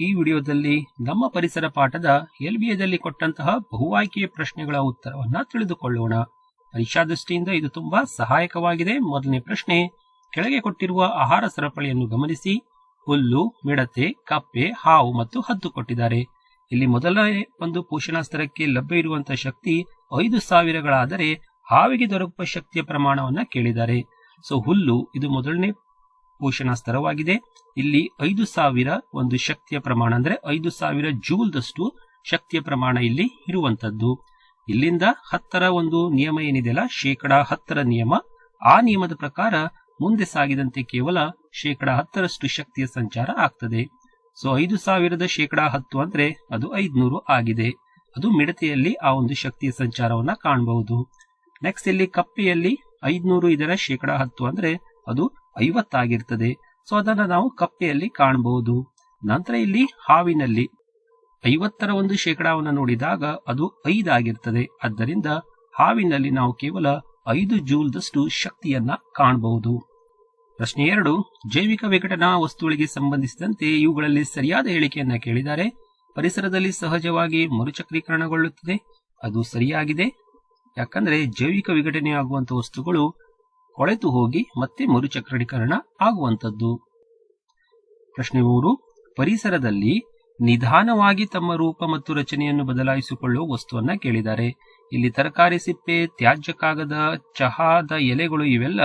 ಈ ವಿಡಿಯೋದಲ್ಲಿ ನಮ್ಮ ಪರಿಸರ ಪಾಠದ ಎಲ್ಬಿಎದಲ್ಲಿ ಕೊಟ್ಟಂತಹ ಬಹುಆಯ್ಕೆಯ ಪ್ರಶ್ನೆಗಳ ಉತ್ತರವನ್ನ ತಿಳಿದುಕೊಳ್ಳೋಣ. ಪರೀಕ್ಷಾ ದೃಷ್ಟಿಯಿಂದ ಇದು ತುಂಬಾ ಸಹಾಯಕವಾಗಿದೆ. ಮೊದಲನೇ ಪ್ರಶ್ನೆ, ಕೆಳಗೆ ಕೊಟ್ಟಿರುವ ಆಹಾರ ಸರಪಳಿಯನ್ನು ಗಮನಿಸಿ. ಹುಲ್ಲು, ಮಿಡತೆ, ಕಪ್ಪೆ, ಹಾವು ಮತ್ತು ಹದ್ದು ಕೊಟ್ಟಿದ್ದಾರೆ. ಇಲ್ಲಿ ಮೊದಲನೇ ಒಂದು ಪೋಷಣಾ ಸ್ತರಕ್ಕೆ ಲಭ್ಯ ಇರುವಂತಹ ಶಕ್ತಿ ಐದು ಸಾವಿರಗಳಾದರೆ ಹಾವಿಗೆ ದೊರಕುವ ಶಕ್ತಿಯ ಪ್ರಮಾಣವನ್ನ ಕೇಳಿದ್ದಾರೆ. ಸೊ ಹುಲ್ಲು ಇದು ಮೊದಲನೇ ಪೋಷಣಾ ಸ್ತರವಾಗಿದೆ ಇಲ್ಲಿ ಐದು ಸಾವಿರ ಒಂದು ಶಕ್ತಿಯ ಪ್ರಮಾಣ ಅಂದ್ರೆ ಐದು ಸಾವಿರ ಜೂಲ್ದಷ್ಟು ಶಕ್ತಿಯ ಪ್ರಮಾಣ ಇಲ್ಲಿ ಇರುವಂತದ್ದು. ಇಲ್ಲಿಂದ ಹತ್ತರ ಒಂದು ನಿಯಮ ಏನಿದೆಯಲ್ಲ, ಶೇಕಡ ಹತ್ತರ ನಿಯಮ. ಆ ನಿಯಮದ ಪ್ರಕಾರ ಮುಂದೆ ಸಾಗಿದಂತೆ ಕೇವಲ ಶೇಕಡ ಹತ್ತರಷ್ಟು ಶಕ್ತಿಯ ಸಂಚಾರ ಆಗ್ತದೆ. ಸೊ, ಐದು ಸಾವಿರದ ಶೇಕಡ ಹತ್ತು ಅಂದ್ರೆ ಅದು ಐದ್ನೂರು ಆಗಿದೆ. ಅದು ಮಿಡತೆಯಲ್ಲಿ ಆ ಒಂದು ಶಕ್ತಿಯ ಸಂಚಾರವನ್ನ ಕಾಣಬಹುದು. ನೆಕ್ಸ್ಟ್ ಇಲ್ಲಿ ಕಪ್ಪೆಯಲ್ಲಿ ಐದ್ನೂರು ಇದರ ಶೇಕಡ ಹತ್ತು ಅಂದ್ರೆ ಅದು ಐವತ್ತಾಗಿರ್ತದೆ. ಸೊ ಅದನ್ನು ನಾವು ಕಪ್ಪೆಯಲ್ಲಿ ಕಾಣಬಹುದು ನಂತರ ಇಲ್ಲಿ ಹಾವಿನಲ್ಲಿ ಐವತ್ತರ ಒಂದು ಶೇಕಡಾವನ್ನು ನೋಡಿದಾಗ ಅದು ಐದಾಗಿರ್ತದೆ. ಆದ್ದರಿಂದ ಹಾವಿನಲ್ಲಿ ನಾವು ಕೇವಲ ಐದು ಜೂಲ್ದಷ್ಟು ಶಕ್ತಿಯನ್ನ ಕಾಣಬಹುದು ಪ್ರಶ್ನೆ ಎರಡು, ಜೈವಿಕ ವಿಘಟನಾ ವಸ್ತುಗಳಿಗೆ ಸಂಬಂಧಿಸಿದಂತೆ ಇವುಗಳಲ್ಲಿ ಸರಿಯಾದ ಹೇಳಿಕೆಯನ್ನ ಕೇಳಿದ್ದಾರೆ ಪರಿಸರದಲ್ಲಿ ಸಹಜವಾಗಿ ಮರುಚಕ್ರೀಕರಣಗೊಳ್ಳುತ್ತದೆ. ಅದು ಸರಿಯಾಗಿದೆ. ಯಾಕಂದ್ರೆ ಜೈವಿಕ ವಿಘಟನೆಯಾಗುವಂತಹ ವಸ್ತುಗಳು ಕೊಳೆತು ಹೋಗಿ ಮತ್ತೆ ಮರುಚಕ್ರೀಕರಣ ಆಗುವಂಥದ್ದು. ಪ್ರಶ್ನೆ ಮೂರು, ಪರಿಸರದಲ್ಲಿ ನಿಧಾನವಾಗಿ ತಮ್ಮ ರೂಪ ಮತ್ತು ರಚನೆಯನ್ನು ಬದಲಾಯಿಸಿಕೊಳ್ಳುವ ವಸ್ತುವನ್ನ ಕೇಳಿದ್ದಾರೆ. ಇಲ್ಲಿ ತರಕಾರಿ, ಸಿಪ್ಪೆ, ತ್ಯಾಜ್ಯ ಕಾಗದ, ಚಹಾದ ಎಲೆಗಳು ಇವೆಲ್ಲ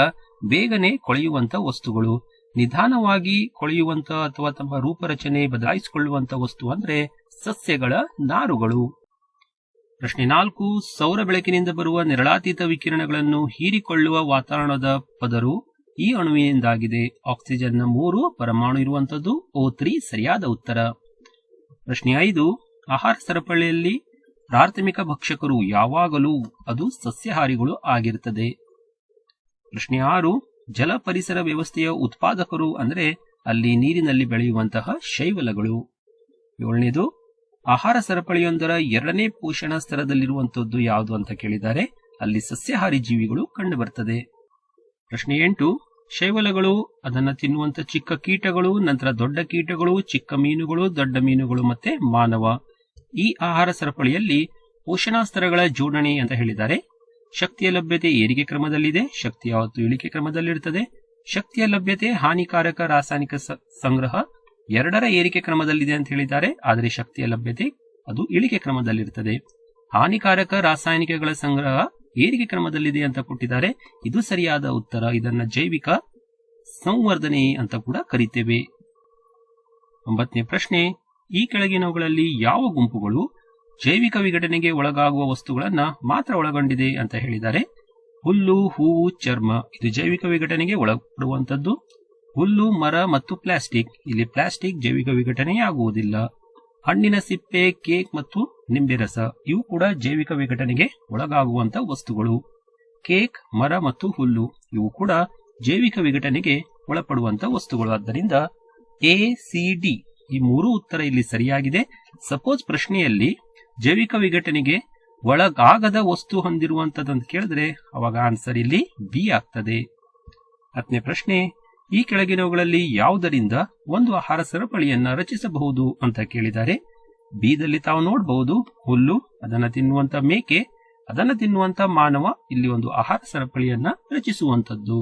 ಬೇಗನೆ ಕೊಳೆಯುವಂತ ವಸ್ತುಗಳು. ನಿಧಾನವಾಗಿ ಕೊಳೆಯುವಂತ ಅಥವಾ ತಮ್ಮ ರೂಪರಚನೆ ಬದಲಾಯಿಸಿಕೊಳ್ಳುವಂತ ವಸ್ತು ಅಂದ್ರೆ ಸಸ್ಯಗಳ ನಾರುಗಳು. ಪ್ರಶ್ನೆ ನಾಲ್ಕು, ಸೌರ ಬೆಳಕಿನಿಂದ ಬರುವ ನಿರಳಾತೀತ ವಿಕಿರಣಗಳನ್ನು ಹೀರಿಕೊಳ್ಳುವ ವಾತಾವರಣದ ಪದರು ಈ ಅಣುವಿನಿಂದಾಗಿದೆ. ಆಕ್ಸಿಜನ್ನ ಮೂರು, ಪರಮಾಣು ಇರುವಂತದ್ದು ಓ ತ್ರೀ ಸರಿಯಾದ ಉತ್ತರ. ಪ್ರಶ್ನೆ ಐದು, ಆಹಾರ ಸರಪಳಿಯಲ್ಲಿ ಪ್ರಾಥಮಿಕ ಭಕ್ಷಕರು ಯಾವಾಗಲೂ ಅದು ಸಸ್ಯಾಹಾರಿಗಳು ಆಗಿರುತ್ತದೆ. ಪ್ರಶ್ನೆ ಆರು, ಜಲ ಪರಿಸರ ವ್ಯವಸ್ಥೆಯ ಉತ್ಪಾದಕರು ಅಂದರೆ ಅಲ್ಲಿ ನೀರಿನಲ್ಲಿ ಬೆಳೆಯುವಂತಹ ಶೈವಲಗಳು. ಏಳನೇದು ಆಹಾರ ಸರಪಳಿಯೊಂದರ ಎರಡನೇ ಪೋಷಣ ಸ್ತರದಲ್ಲಿರುವಂತದ್ದು ಯಾವುದು ಅಂತ ಕೇಳಿದ್ದಾರೆ. ಅಲ್ಲಿ ಸಸ್ಯಾಹಾರಿ ಜೀವಿಗಳು ಕಂಡು ಬರ್ತದೆ. ಪ್ರಶ್ನೆ ಎಂಟು, ಶೈವಲಗಳು, ಅದನ್ನ ತಿನ್ನುವಂತ ಚಿಕ್ಕ ಕೀಟಗಳು, ನಂತರ ದೊಡ್ಡ ಕೀಟಗಳು, ಚಿಕ್ಕ ಮೀನುಗಳು, ದೊಡ್ಡ ಮೀನುಗಳು ಮತ್ತೆ ಮಾನವ. ಈ ಆಹಾರ ಸರಪಳಿಯಲ್ಲಿ ಪೋಷಣಾ ಸ್ತರಗಳ ಜೋಡಣೆ ಅಂತ ಹೇಳಿದ್ದಾರೆ. ಶಕ್ತಿಯ ಲಭ್ಯತೆ ಏರಿಕೆ ಕ್ರಮದಲ್ಲಿದೆ ಶಕ್ತಿ ಯಾವತ್ತು ಇಳಿಕೆ ಕ್ರಮದಲ್ಲಿರುತ್ತದೆ ಶಕ್ತಿಯ ಲಭ್ಯತೆ ಹಾನಿಕಾರಕ ರಾಸಾಯನಿಕ ಸಂಗ್ರಹ ಎರಡರ ಏರಿಕೆ ಕ್ರಮದಲ್ಲಿದೆ ಅಂತ ಹೇಳಿದ್ದಾರೆ, ಆದರೆ ಶಕ್ತಿಯ ಲಭ್ಯತೆ ಅದು ಇಳಿಕೆ ಕ್ರಮದಲ್ಲಿರುತ್ತದೆ. ಹಾನಿಕಾರಕ ರಾಸಾಯನಿಕಗಳ ಸಂಗ್ರಹ ಏರಿಕೆ ಕ್ರಮದಲ್ಲಿದೆ ಅಂತ ಕೊಟ್ಟಿದ್ದಾರೆ. ಇದು ಸರಿಯಾದ ಉತ್ತರ. ಇದನ್ನ ಜೈವಿಕ ಸಂವರ್ಧನೆ ಅಂತ ಕೂಡ ಕರಿತೇವೆ. ಒಂಬತ್ತನೇ ಪ್ರಶ್ನೆ, ಈ ಕೆಳಗಿನವುಗಳಲ್ಲಿ ಯಾವ ಗುಂಪುಗಳು ಜೈವಿಕ ವಿಘಟನೆಗೆ ಒಳಗಾಗುವ ವಸ್ತುಗಳನ್ನ ಮಾತ್ರ ಒಳಗೊಂಡಿದೆ ಅಂತ ಹೇಳಿದ್ದಾರೆ. ಹುಲ್ಲು, ಹೂವು, ಚರ್ಮ, ಇದು ಜೈವಿಕ ವಿಘಟನೆಗೆ ಒಳಪಡುವಂತದ್ದು. ಹುಲ್ಲು, ಮರ ಮತ್ತು ಪ್ಲಾಸ್ಟಿಕ್. ಇಲ್ಲಿ ಪ್ಲಾಸ್ಟಿಕ್ ಜೈವಿಕ ವಿಘಟನೆಯಾಗುವುದಿಲ್ಲ. ಹಣ್ಣಿನ ಸಿಪ್ಪೆ, ಕೇಕ್ ಮತ್ತು ನಿಂಬೆ ರಸ ಇವು ಕೂಡ ಜೈವಿಕ ವಿಘಟನೆಗೆ ಒಳಗಾಗುವಂತ ವಸ್ತುಗಳು. ಕೇಕ್, ಮರ ಮತ್ತು ಹುಲ್ಲು, ಇವು ಕೂಡ ಜೈವಿಕ ವಿಘಟನೆಗೆ ಒಳಪಡುವಂತ ವಸ್ತುಗಳು. ಆದ್ದರಿಂದ ಎ, ಸಿ, ಡಿ ಈ ಮೂರು ಉತ್ತರ ಇಲ್ಲಿ ಸರಿಯಾಗಿದೆ. ಸಪೋಸ್ ಪ್ರಶ್ನೆಯಲ್ಲಿ ಜೈವಿಕ ವಿಘಟನೆಗೆ ಒಳಗಾಗದ ವಸ್ತು ಹೊಂದಿರುವಂತದ್ದು ಕೇಳಿದ್ರೆ ಅವಾಗ ಆನ್ಸರ್ ಇಲ್ಲಿ ಬಿ ಆಗ್ತದೆ. ಹತ್ತನೇ ಪ್ರಶ್ನೆ ಈ ಕೆಳಗಿನವುಗಳಲ್ಲಿ ಯಾವುದರಿಂದ ಒಂದು ಆಹಾರ ಸರಪಳಿಯನ್ನ ರಚಿಸಬಹುದು ಅಂತ ಕೇಳಿದ್ದಾರೆ ಬಿದಲ್ಲಿ ತಾವು ನೋಡಬಹುದು ಹುಲ್ಲು, ಅದನ್ನ ತಿನ್ನುವಂತ ಮೇಕೆ, ಅದನ್ನ ತಿನ್ನುವಂತ ಮಾನವ ಇಲ್ಲಿ ಒಂದು ಆಹಾರ ಸರಪಳಿಯನ್ನ ರಚಿಸುವಂತದ್ದು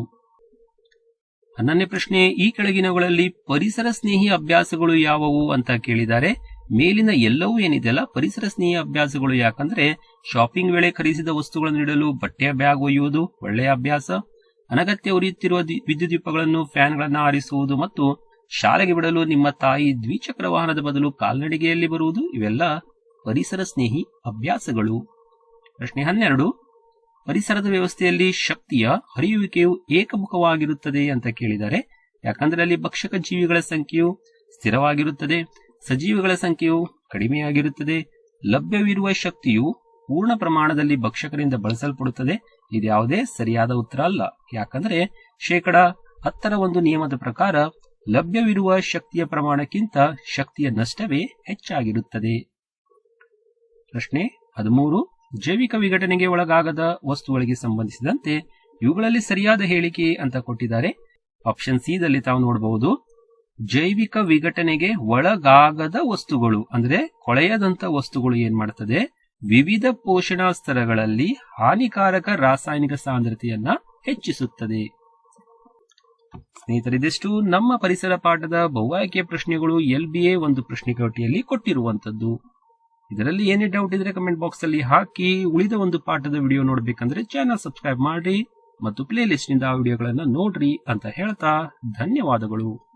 ಹನ್ನೊಂದನೇ ಪ್ರಶ್ನೆ, ಈ ಕೆಳಗಿನವುಗಳಲ್ಲಿ ಪರಿಸರ ಸ್ನೇಹಿ ಅಭ್ಯಾಸಗಳು ಯಾವುವು ಅಂತ ಕೇಳಿದ್ದಾರೆ ಮೇಲಿನ ಎಲ್ಲವೂ ಏನಿದೆಯಲ್ಲ ಪರಿಸರ ಸ್ನೇಹಿ ಅಭ್ಯಾಸಗಳು ಯಾಕಂದ್ರೆ, ಶಾಪಿಂಗ್ ವೇಳೆ ಖರೀದಿಸಿದ ವಸ್ತುಗಳನ್ನು ನೀಡಲು ಬಟ್ಟೆಯ ಬ್ಯಾಗ್ ಒಯ್ಯುವುದು ಒಳ್ಳೆಯ ಅಭ್ಯಾಸ ಅನಗತ್ಯ ಉರಿಯುತ್ತಿರುವ ವಿದ್ಯುತ್ ದೀಪಗಳನ್ನು ಫ್ಯಾನ್ಗಳನ್ನು ಆರಿಸುವುದು ಮತ್ತು ಶಾಲೆಗೆ ಬಿಡಲು ನಿಮ್ಮ ತಾಯಿ ದ್ವಿಚಕ್ರ ವಾಹನದ ಬದಲು ಕಾಲ್ನಡಿಗೆಯಲ್ಲಿ ಬರುವುದು, ಇವೆಲ್ಲ ಪರಿಸರ ಸ್ನೇಹಿ ಅಭ್ಯಾಸಗಳು. ಪ್ರಶ್ನೆ ಹನ್ನೆರಡು, ಪರಿಸರದ ವ್ಯವಸ್ಥೆಯಲ್ಲಿ ಶಕ್ತಿಯ ಹರಿಯುವಿಕೆಯು ಏಕಮುಖವಾಗಿರುತ್ತದೆ ಅಂತ ಕೇಳಿದ್ದಾರೆ ಯಾಕಂದ್ರೆ ಅಲ್ಲಿ ಭಕ್ಷಕ ಜೀವಿಗಳ ಸಂಖ್ಯೆಯು ಸ್ಥಿರವಾಗಿರುತ್ತದೆ, ಸಜೀವಿಗಳ ಸಂಖ್ಯೆಯು ಕಡಿಮೆಯಾಗಿರುತ್ತದೆ, ಲಭ್ಯವಿರುವ ಶಕ್ತಿಯು ಪೂರ್ಣ ಪ್ರಮಾಣದಲ್ಲಿ ಭಕ್ಷಕರಿಂದ ಬಳಸಲ್ಪಡುತ್ತದೆ. ಇದ್ಯಾವುದೇ ಸರಿಯಾದ ಉತ್ತರ ಅಲ್ಲ. ಯಾಕಂದ್ರೆ ಶೇಕಡ ಹತ್ತರ ಒಂದು ನಿಯಮದ ಪ್ರಕಾರ ಲಭ್ಯವಿರುವ ಶಕ್ತಿಯ ಪ್ರಮಾಣಕ್ಕಿಂತ ಶಕ್ತಿಯ ನಷ್ಟವೇ ಹೆಚ್ಚಾಗಿರುತ್ತದೆ. ಪ್ರಶ್ನೆ ಹದಿಮೂರು. ಜೈವಿಕ ವಿಘಟನೆಗೆ ಒಳಗಾಗದ ವಸ್ತುಗಳಿಗೆ ಸಂಬಂಧಿಸಿದಂತೆ ಇವುಗಳಲ್ಲಿ ಸರಿಯಾದ ಹೇಳಿಕೆ ಅಂತ ಕೊಟ್ಟಿದ್ದಾರೆ. ಆಪ್ಷನ್ ಸಿ ದಲ್ಲಿ ತಾವು ನೋಡಬಹುದು. ಜೈವಿಕ ವಿಘಟನೆಗೆ ಒಳಗಾಗದ ವಸ್ತುಗಳು, ಅಂದ್ರೆ ಕೊಳೆಯದಂತ ವಸ್ತುಗಳು ಏನ್ ಮಾಡ್ತದೆ? ವಿವಿಧ ಪೋಷಣಾ ಸ್ತರಗಳಲ್ಲಿ ಹಾನಿಕಾರಕ ರಾಸಾಯನಿಕ ಸಾಂದ್ರತೆಯನ್ನ ಹೆಚ್ಚಿಸುತ್ತದೆ. ಸ್ನೇಹಿತರಿದಿಷ್ಟು ನಮ್ಮ ಪರಿಸರ ಪಾಠದ ಬಹುಆಯ್ಕೆ ಪ್ರಶ್ನೆಗಳು ಎಲ್ ಬಿ ಎ ಒಂದು ಪ್ರಶ್ನೆ ಕೋಟಿಯಲ್ಲಿ ಕೊಟ್ಟಿರುವಂತದ್ದು ಇದರಲ್ಲಿ ಏನೇ ಡೌಟ್ ಇದ್ರೆ ಕಮೆಂಟ್ ಬಾಕ್ಸ್ ಅಲ್ಲಿ ಹಾಕಿ ಉಳಿದ ಒಂದು ಪಾಠದ ವಿಡಿಯೋ ನೋಡ್ಬೇಕಂದ್ರೆ ಚಾನಲ್ ಸಬ್ಸ್ಕ್ರೈಬ್ ಮಾಡಿ ಮತ್ತು ಪ್ಲೇ ಲಿಸ್ಟ್ನಿಂದ ಆ ವಿಡಿಯೋಗಳನ್ನ ನೋಡ್ರಿ ಅಂತ ಹೇಳ್ತಾ ಧನ್ಯವಾದಗಳು.